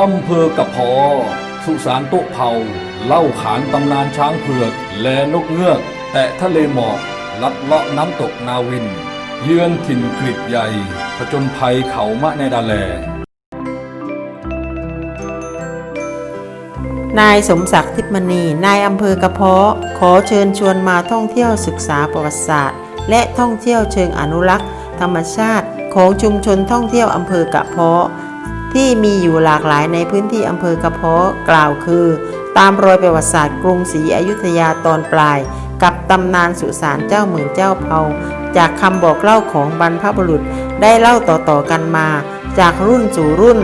อำเภอกระเพอ สุสานโต๊ะเผา เล่าขานตำนานช้างเผือก และนกเงือก แต่ทะเลหมอก ลัดเลาะน้ำตกนาวิน เยือนถิ่นกริดใหญ่ ผจญภัยเขามะในดาแล นายสมศักดิ์ทิพย์มณี นายอำเภอกระเพาะ ขอเชิญชวนมาท่องเที่ยวศึกษาประวัติศาสตร์ และท่องเที่ยวเชิงอนุรักษ์ ธรรมชาติ ของชุมชนท่องเที่ยวอำเภอกระเพาะ ที่มีอยู่หลากหลายในพื้นที่อำเภอกระเพาะกล่าวคือ ตามรอยประวัติศาสตร์กรุงศรีอยุธยาตอนปลาย กับตำนานสุสานเจ้าหมื่นเจ้าเผาจากคำบอกเล่าของบรรพบุรุษได้เล่าต่อๆกันมา จากรุ่นสู่รุ่น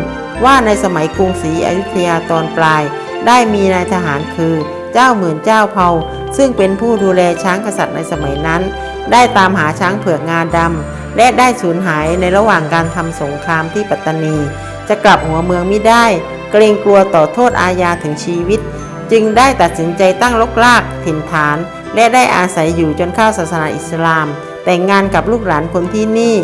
ว่าในสมัยกรุงศรีอยุธยาตอนปลาย ได้มีนายทหารคือเจ้าหมื่นเจ้าเผาซึ่งเป็นผู้ดูแลช้างกษัตริย์ในสมัยนั้น ได้ตามหาช้างเผือกงาดำและได้สูญหายในระหว่างการทำสงครามที่ปัตตานี จะกลับหัวเมืองไม่ได้ เกรงกลัวต่อโทษอาญาถึงชีวิต จึงได้ตัดสินใจตั้งลกลากถิ่นฐาน และได้อาศัยอยู่จนเข้าศาสนาอิสลาม แต่งงานกับลูกหลานคนที่นี่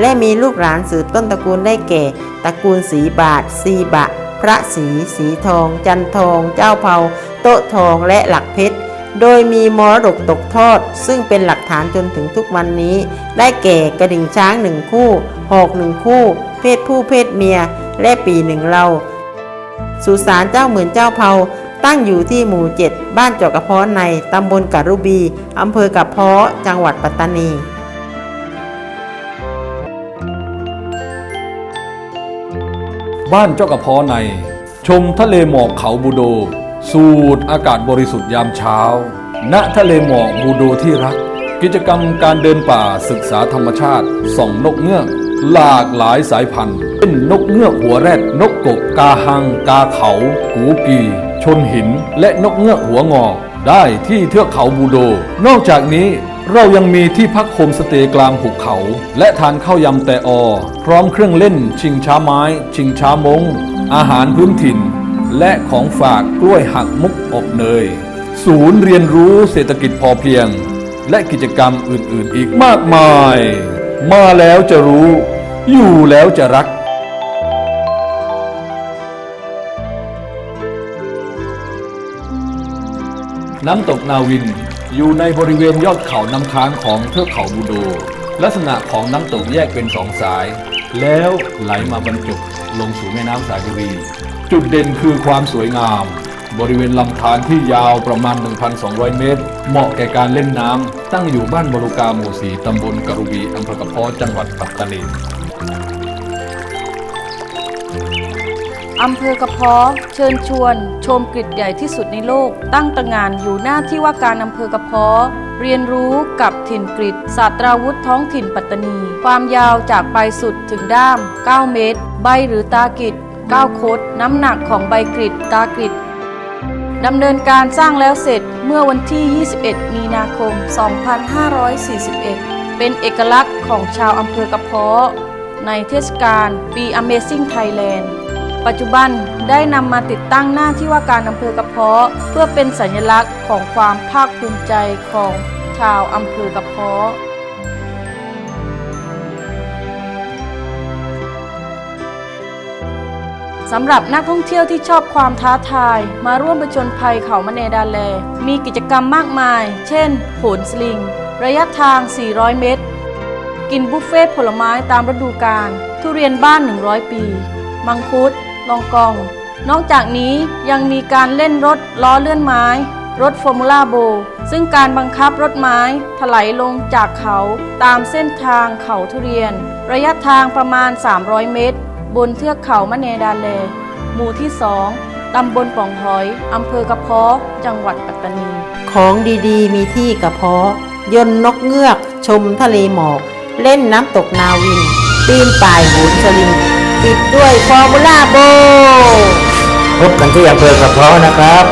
และมีลูกหลานสืบต้นตระกูลได้แก่ ตระกูลสีบาทสีบะ พระศรีสีทอง จันทอง เจ้าเผาโต๊ะทองและหลักเพชรโดยมีมรดกตกทอด ซึ่งเป็นหลักฐานจนถึงทุกวันนี้ ได้แก่กระดิ่งช้างหนึ่งคู่ หอกหนึ่งคู่ เพศผู้เพศเมีย และปีหนึ่งเราสุสานเจ้าเหมื่นเจ้าเผาตั้งอยู่ที่หมู่เจ็ดบ้านเจอกกระเพาะในตำบลกะรุบี อำเภอกะเพาะจังหวัดปัตตานี บ้านเจ้ากระเพาะใน ชมทะเลหมอกเขาบูโด สูดอากาศบริสุทธิ์ยามเช้า ณทะเลหมอกบูโดที่รัก กิจกรรมการเดินป่าศึกษาธรรมชาติส่องนกเงือก หลากหลายสายพันธุ์เช่นนกเงือกหัวแรด นกกบกาหัง กาเขาหูกี ชนหิน และนกเงือกหัวงอ ได้ที่เทือกเขาบูโด นอกจากนี้เรายังมีที่พักโฮมสเตย์กลางหุบเขา และทานข้าวยำแต่อ พร้อมเครื่องเล่น ชิงช้าไม้ ชิงช้ามง อาหารพื้นถิ่น และของฝากกล้วยหักมุกอบเนย ศูนย์เรียนรู้เศรษฐกิจพอเพียง และกิจกรรมอื่นๆ อีกมากมาย มาแล้วจะรู้ อยู่แล้วจะรัก น้ำตกนาวินอยู่ในบริเวณยอดเขาน้ำค้างของเทือกเขาบูโด ลักษณะของน้ำตกแยกเป็นสองสาย แล้วไหลมาบรรจบลงสู่แม่น้ำสายบุรี จุดเด่นคือความสวยงาม บริเวณลำธารที่ยาวประมาณ 1,200 เมตร เหมาะแก่การเล่นน้ำ ตั้งอยู่บ้านบรุกาหมู่สีตำบลกรุบีอำเภอกระเพาะจังหวัดปัตตานีอำเภอกระเพาะเชิญชวน ชมกริดใหญ่ที่สุดในโลก ตั้งตระงานอยู่หน้าที่ว่าการอำเภอกระเพาะเรียนรู้กับถิ่นกริดศาสตราวุธท้องถิ่นปัตตานี ความยาวจากปลายสุดถึงด้าม 9 เมตร ใบหรือตากริด9คดน้ำหนักของใบกริดตากริด ดำเนินการสร้างแล้วเสร็จเมื่อวันที่ 21 มีนาคม 2541 เป็นเอกลักษณ์ของชาวอำเภอกระเพาะ ในเทศกาลปี Amazing Thailand ปัจจุบันได้นำมาติดตั้งหน้าที่ว่าการอำเภอกระเพาะ เพื่อเป็นสัญลักษณ์ของความภาคภูมิใจของชาวอำเภอกระเพาะ สำหรับนักท่องเที่ยวที่ชอบความท้าทาย มาร่วมประจนภัยเขามะเนดาแล มีกิจกรรมมากมาย เช่น โหนสลิง ระยะทาง 400 เมตร กินบุฟเฟ่ต์ผลไม้ตามฤดูกาล ทุเรียนบ้าน 100 ปี มังคุด ลองกอง นอกจากนี้ยังมีการเล่นรถล้อเลื่อนไม้ รถฟอร์มูล่าโบ ซึ่งการบังคับรถไม้ถลายลงจากเขาตามเส้นทางเขาทุเรียน ระยะทางประมาณ 300 เมตร บนเทือกเขามะเนดาเล หมู่ที่2ตำบลป่องหอยอำเภอกระเพาะจังหวัดปัตตานี ของดีๆ มีที่กระเพาะ ยนต์นกเงือก ชมทะเลหมอก เล่นน้ำตกนาวิน ปีนป่ายโหนสลิงปิดด้วยฟอร์มูล่าโบ พบกันที่อำเภอกระเพาะนะครับ